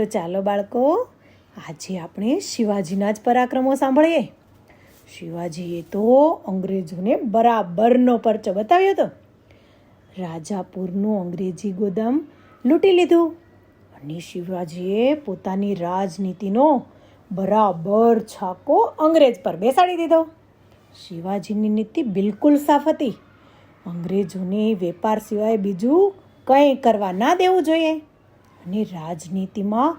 તો ચાલો બાળકો, આજે આપણે શિવાજીના જ પરાક્રમો સાંભળીએ. શિવાજીએ તો અંગ્રેજોને બરાબરનો પરચો બતાવ્યો હતો. રાજાપુરનું અંગ્રેજી ગોદામ લૂંટી લીધું અને શિવાજીએ પોતાની રાજનીતિનો બરાબર છાકો અંગ્રેજ પર બેસાડી દીધો. શિવાજીની નીતિ બિલકુલ સાફ હતી. અંગ્રેજોને વેપાર સિવાય બીજું કંઈ કરવા ના દેવું જોઈએ. અને રાજનીતિમાં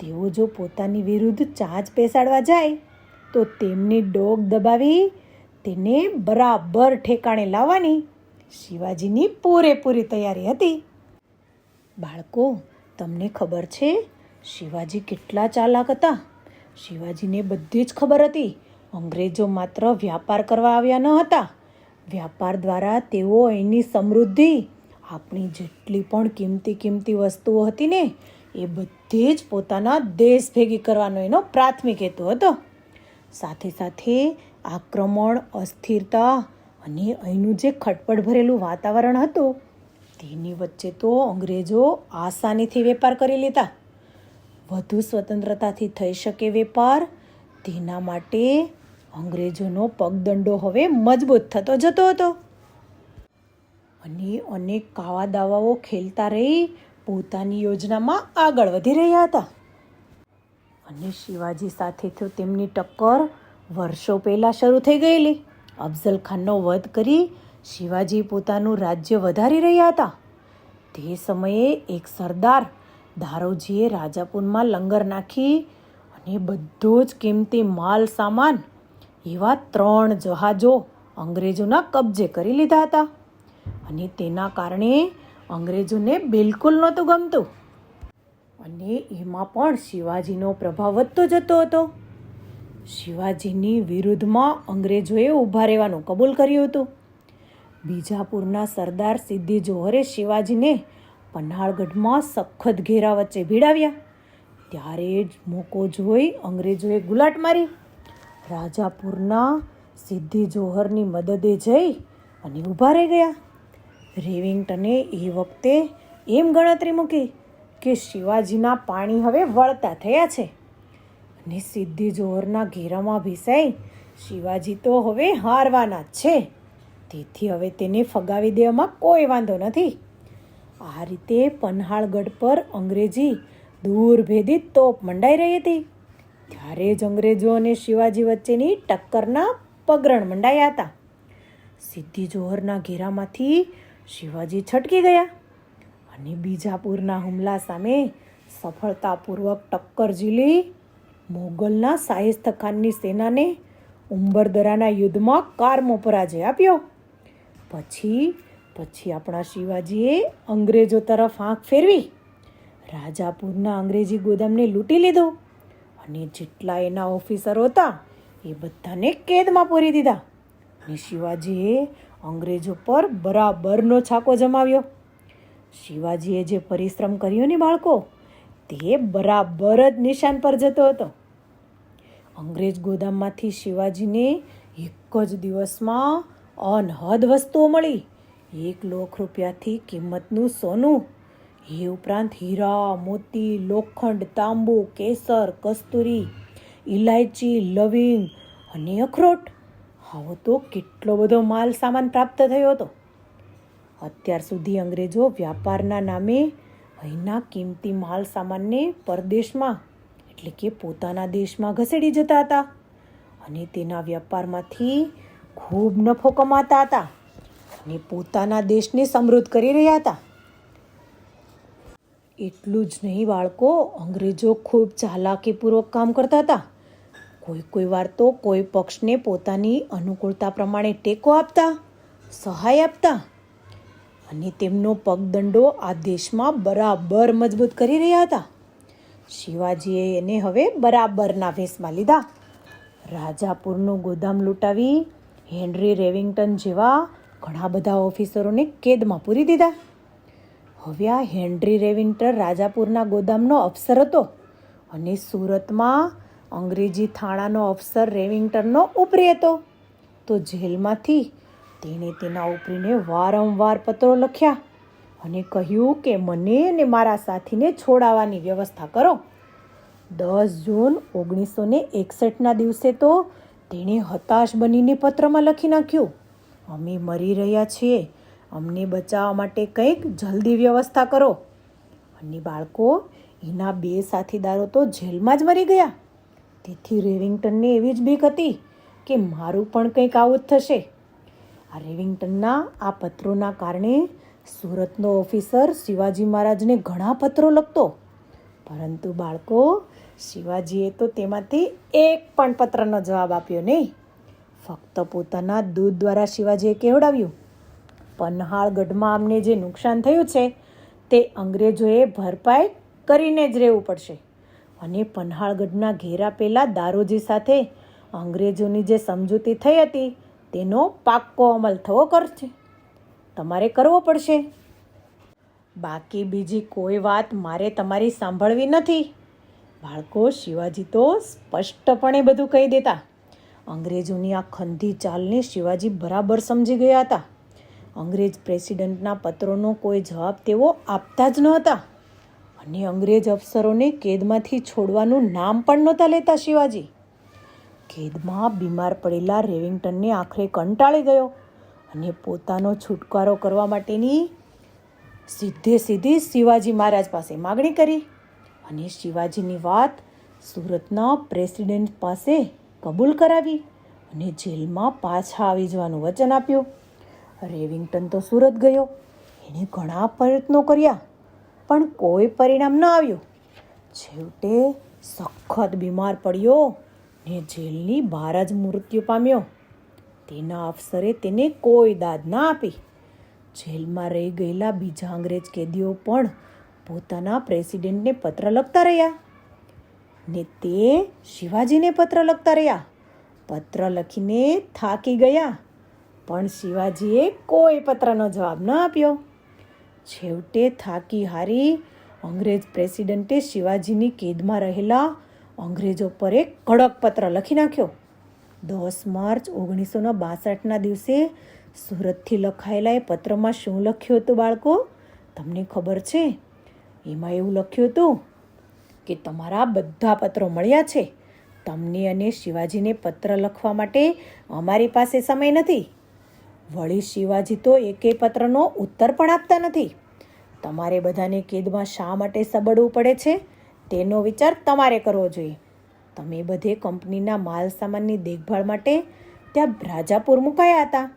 તેઓ જો પોતાની વિરુદ્ધ ચાંચ બેસાડવા જાય, તો તેમની ડોક દબાવી તેને બરાબર ઠેકાણે લાવવાની શિવાજીની પૂરેપૂરી તૈયારી હતી. બાળકો, તમને ખબર છે, શિવાજી કેટલા ચાલાક હતા. શિવાજીને બધી જ ખબર હતી. અંગ્રેજો માત્ર વ્યાપાર કરવા આવ્યા ન હતા. વ્યાપાર દ્વારા તેઓ એની સમૃદ્ધિ આપણી જેટલી પણ કિંમતી કિંમતી વસ્તુઓ હતી ને, એ બધી જ પોતાના દેશ ભેગી કરવાનો એનો પ્રાથમિક હેતુ હતો. સાથે સાથે આક્રમણ, અસ્થિરતા અને અહીંનું જે ખટપટ ભરેલું વાતાવરણ હતું, તેની વચ્ચે તો અંગ્રેજો આસાનીથી વેપાર કરી લેતા વધુ સ્વતંત્રતાથી થઈ શકે વેપાર, તેના માટે અંગ્રેજોનો પગદંડો હવે મજબૂત થતો જતો હતો. અને અનેક કાવા દાવાઓ ખેલતા રહી પોતાની યોજનામાં આગળ વધી રહ્યા હતા. અને શિવાજી સાથે તો તેમની ટક્કર. વર્ષો પહેલાં શરૂ થઈ ગયેલી. અફઝલ ખાનનો વધ કરી શિવાજી પોતાનું રાજ્ય વધારી રહ્યા હતા. તે સમયે એક સરદાર દારોજીએ રાજાપુરમાં લંગર નાખી અને બધો જ કિંમતી માલ સામાન એવા ત્રણ જહાજો અંગ્રેજોના કબજે કરી લીધા હતા. અને તેના કારણે અંગ્રેજોને બિલકુલ નહોતું ગમતું. અને એમાં પણ શિવાજીનો પ્રભાવ વધતો જતો હતો. શિવાજીની વિરુદ્ધમાં અંગ્રેજોએ ઊભા રહેવાનું કબૂલ કર્યું હતું. બીજાપુરના સરદાર સિદ્ધિ જોહરે શિવાજીને પન્હાળગઢમાં સખત ઘેરા વચ્ચે ભીડાવ્યા. ત્યારે જ મોકો જોઈ અંગ્રેજોએ ગુલાટ મારી. રાજાપુરના સિદ્ધિ જોહરની મદદે જઈ અને ઊભા રહી ગયા. રેવિંગ્ટને એ વખતે એમ ગણતરી મૂકી કે શિવાજીના પાણી હવે વળતા થયા છે. અને સિદ્ધિ જોહરના ઘેરામાં ભીસાઈ શિવાજી તો હવે હારવાના જ છે. તેથી હવે તેને ફગાવી દેવામાં કોઈ વાંધો નથી. આ રીતે પન્હાળગઢ પર અંગ્રેજી દૂર ભેદી તોપ મંડાઈ રહી હતી. ત્યારે જ અંગ્રેજો અને શિવાજી વચ્ચેની ટક્કરના પગરણ મંડાયા હતા. સિદ્ધિ જોહરના ઘેરામાંથી શિવાજી છટકી ગયા અને બીજાપુરના હુમલા સામે સફળતાપૂર્વક ટક્કર ઝીલી મોગલના શાહિસ્ત ખાનની સેનાને ઉંબરદરાના યુદ્ધમાં કારમો પરાજય આપ્યો. પછી પછી આપણા શિવાજીએ અંગ્રેજો તરફ આંખ ફેરવી. રાજાપુરના અંગ્રેજી ગોદામને લૂંટી લીધો અને જેટલા એના ઓફિસરો હતા એ બધાને કેદમાં પૂરી દીધા અને શિવાજીએ અંગ્રેજો પર બરાબરનો છાકો જમાવ્યો. શિવાજીએ જે પરિશ્રમ કર્યો ને બાળકો, તે બરાબર જ નિશાન પર જતો હતો. અંગ્રેજ ગોદામમાંથી શિવાજીને એક જ દિવસમાં અનહદ વસ્તુઓ મળી. એક લાખ રૂપિયાથી કિંમતનું સોનું, એ ઉપરાંત હીરા, મોતી, લોખંડ, તાંબુ, કેસર, કસ્તુરી ઇલાયચી લવિંગ અને અખરોટ. આવો તો કેટલો બધો માલ સામાન પ્રાપ્ત થયો હતો. અત્યાર સુધી અંગ્રેજો વ્યાપારના નામે અહીંના કિંમતી માલ સામાનને પરદેશમાં, એટલે કે પોતાના દેશમાં ઘસેડી જતા હતા અને તેના વ્યાપારમાંથી ખૂબ નફો કમાતા હતા અને પોતાના દેશને સમૃદ્ધ કરી રહ્યા હતા. એટલું જ નહીં, બાળકો, અંગ્રેજો ખૂબ ચાલાકીપૂર્વક કામ કરતા હતા. કોઈ કોઈ વાર તો કોઈ પક્ષને પોતાની અનુકૂળતા પ્રમાણે ટેકો આપતા, સહાય આપતા અને તેમનો પગદંડો આ દેશમાં બરાબર મજબૂત કરી રહ્યા હતા. શિવાજીએ એને હવે બરાબરના ભેસમાં લીધા. રાજાપુરનું ગોદામ લૂંટાવી હેનરી રેવિંગ્ટન જેવા ઘણા બધા ઓફિસરોને કેદમાં પૂરી દીધા. હવે આ હેનરી રેવિન્ટર રાજાપુરના ગોદામનો અફસર હતો અને સુરતમાં અંગ્રેજી થાણાનો અફસર રેવિંગ્ટનનો ઉપરી હતો. તો જેલમાંથી તેણે તેના ઉપરીને વારંવાર પત્રો લખ્યા અને કહ્યું કે મને અને મારા સાથીને છોડાવવાની વ્યવસ્થા કરો. દસ જૂન ઓગણીસો ને એકસઠના દિવસે તો તેણે હતાશ બનીને પત્રમાં લખી નાખ્યું, અમે મરી રહ્યા છીએ. અમને બચાવવા માટે કંઈક જલ્દી વ્યવસ્થા કરો. અને બાળકો, એના બે સાથીદારો તો જેલમાં જ મરી ગયા. તેથી રેવિંગ્ટનને એવી જ બીક હતી કે મારું પણ કંઈક આવું જ થશે. આ રેવિંગ્ટનના આ પત્રોના કારણે સુરતનો ઓફિસર શિવાજી મહારાજને ઘણા પત્રો લખતો. પરંતુ બાળકો, શિવાજીએ તો તેમાંથી એક પણ પત્રનો જવાબ આપ્યો નહીં. ફક્ત પોતાના દૂધ દ્વારા શિવાજીએ કહેવડાવ્યું પન્હાળગઢમાં અમને જે નુકસાન થયું છે, તે અંગ્રેજોએ ભરપાઈ કરીને જ રહેવું પડશે. અને પન્હાળગઢના ઘેરા પહેલાં દારોજી સાથે અંગ્રેજોની જે સમજૂતી થઈ હતી, તેનો પાક્કો અમલ થવો કરશે. તમારે કરવો પડશે. બાકી બીજી કોઈ વાત મારે તમારી સાંભળવી નથી. બાળકો, શિવાજી તો સ્પષ્ટપણે બધું કહી દેતા. અંગ્રેજોની આ ખંધી ચાલને શિવાજી બરાબર સમજી ગયા હતા. અંગ્રેજ પ્રેસિડેન્ટના પત્રોનો કોઈ જવાબ તેઓ આપતા જ નહોતા અને અંગ્રેજ અફસરોને કેદમાંથી છોડવાનું નામ પણ નહોતા લેતા શિવાજી. કેદમાં બીમાર પડેલા રેવિંગ્ટનને આખરે કંટાળી ગયો અને પોતાનો છુટકારો કરવા માટેની સીધે સીધી શિવાજી મહારાજ પાસે માગણી કરી અને શિવાજીની વાત સુરતના પ્રેસિડેન્ટ પાસે કબૂલ કરાવી અને જેલમાં પાછા આવી જવાનું વચન આપ્યું. રેવિંગ્ટન તો સુરત ગયો. એણે ઘણા પ્રયત્નો કર્યા. પણ કોઈ પરિણામ ન આવ્યું. છેવટે સખત બીમાર પડ્યો ને જેલની બહાર જ મૃત્યુ પામ્યો. તેના અફસરે તેને કોઈ દાદ ના આપી. જેલમાં રહી ગયેલા બીજા અંગ્રેજ કેદીઓ પણ પોતાના પ્રેસિડેન્ટને પત્ર લખતા રહ્યા ને તે શિવાજીને પત્ર લખતા રહ્યા. પત્ર લખીને થાકી ગયા, પણ શિવાજીએ કોઈ પત્રનો જવાબ ન આપ્યો. છેવટે થાકી હારી અંગ્રેજ પ્રેસિડેન્ટે શિવાજીની કેદમાં રહેલા અંગ્રેજો પર એક કડક પત્ર લખી નાખ્યો. દસ માર્ચ ઓગણીસો બાસઠના દિવસે સુરતથી લખાયેલા એ પત્રમાં શું લખ્યું હતું બાળકો? તમને ખબર છે? એમાં એવું લખ્યું હતું કે તમારા બધા પત્રો મળ્યા છે. તમને અને શિવાજીને પત્ર લખવા માટે અમારી પાસે સમય નથી. વળી શિવાજી તો એકેય પત્રનો ઉત્તર પણ આપતા નથી. તમારે બધાને કેદમાં શા માટે સબડવું પડે છે? તેનો વિચાર તમારે કરવો જોઈએ. તમે બધે કંપનીના માલ સામાનની દેખભાળ માટે ત્યાં રાજાપુર મુકાયા હતા.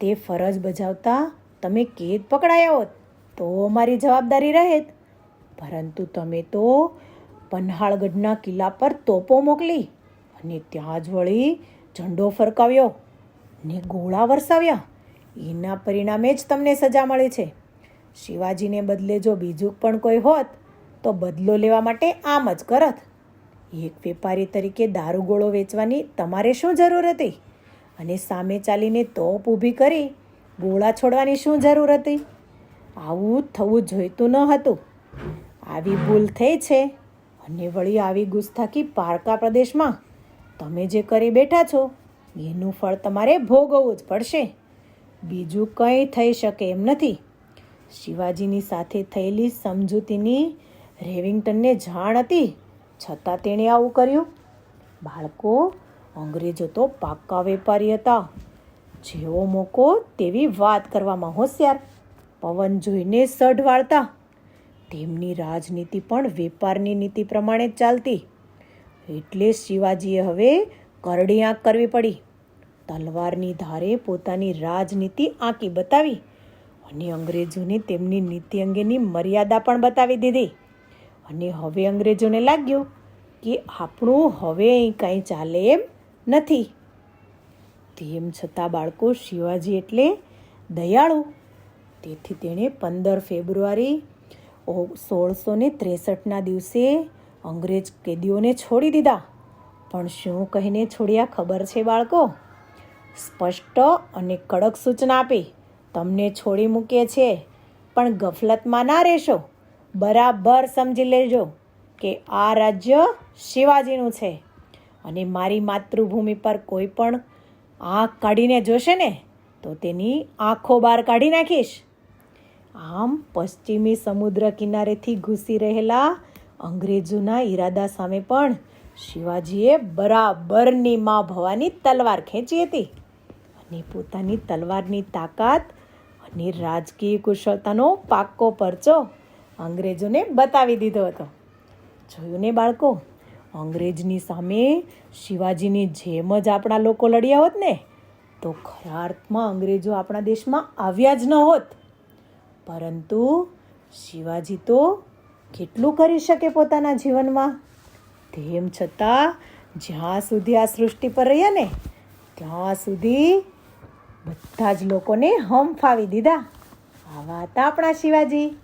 તે ફરજ બજાવતા તમે કેદ પકડાયા હોત તો અમારી જવાબદારી રહેત પરંતુ તમે તો પન્હાળગઢના કિલ્લા પર તોપો મોકલી અને ત્યાં જ વળી ઝંડો ફરકાવ્યો. ને ગોળા વરસાવ્યા. એના પરિણામે જ તમને સજા મળે છે. શિવાજીને બદલે જો બીજું પણ કોઈ હોત, તો બદલો લેવા માટે આમ જ કરત. એક વેપારી તરીકે દારૂગોળો વેચવાની તમારે શું જરૂર હતી? અને સામે ચાલીને તોપ ઊભી કરી ગોળા છોડવાની શું જરૂર હતી? આવું થવું જોઈતું ન હતું. આવી ભૂલ થઈ છે અને વળી આવી ગુસ્તાખી પારકા પ્રદેશમાં. તમે જે કરી બેઠા છો એનું ફળ તમારે ભોગવવું જ પડશે. બીજું કંઈ થઈ શકે એમ નથી. શિવાજીની સાથે થયેલી સમજૂતીની રેવિંગ્ટનને જાણ હતી, છતાં તેણે આવું કર્યું. બાળકો, અંગ્રેજો તો પાક્કા વેપારી હતા. જેવો મોકો તેવી વાત કરવામાં હોશિયાર. પવન જોઈને સઢ વાળતા તેમની રાજનીતિ પણ વેપારની નીતિ પ્રમાણે ચાલતી. એટલે શિવાજીએ હવે કરડી આંખ કરવી પડી. તલવારની ધારે પોતાની રાજનીતિ આંકી બતાવી અને અંગ્રેજોને તેમની નીતિ અંગેની મર્યાદા પણ બતાવી દીધી. અને હવે અંગ્રેજોને લાગ્યું કે આપણું હવે અહીં કાંઈ ચાલે એમ નથી. તેમ છતાં બાળકો શિવાજી એટલે દયાળુ. તેથી તેણે પંદર ફેબ્રુઆરી સોળસો ને ત્રેસઠના દિવસે અંગ્રેજ કેદીઓને છોડી દીધા. પણ શું કહીને છોડ્યા ખબર છે બાળકો? સ્પષ્ટ અને કડક સૂચના આપી, તમને છોડી મૂકીએ છીએ પણ ગફલતમાં ના રહેશો. બરાબર સમજી લેજો કે આ રાજ્ય શિવાજીનું છે અને મારી માતૃભૂમિ પર કોઈ પણ આંખ કાઢીને જોશે ને, તો તેની આંખો બહાર કાઢી નાખીશ. આમ પશ્ચિમી સમુદ્ર કિનારેથી ઘૂસી રહેલા અંગ્રેજોના ઈરાદા સામે પણ શિવાજીએ બરાબરની મા ભવાની તલવાર ખેંચી હતી. અને પોતાની તલવારની તાકાત અને રાજકીય કુશળતાનો પાક્કો પરચો અંગ્રેજોને બતાવી દીધો હતો. જોયું ને બાળકો, અંગ્રેજની સામે શિવાજીની જેમ જ આપણા લોકો લડ્યા હોત ને, તો ખરા અર્થમાં અંગ્રેજો આપણા દેશમાં આવ્યા જ ન હોત. પરંતુ શિવાજી તો કેટલું કરી શકે પોતાના જીવનમાં? તેમ છતાં, જ્યાં સુધી આ સૃષ્ટિ પર રહ્યા ને, ત્યાં સુધી બધા જ લોકોને હમ ફાવી દીધા. આવા હતા આપણા શિવાજી.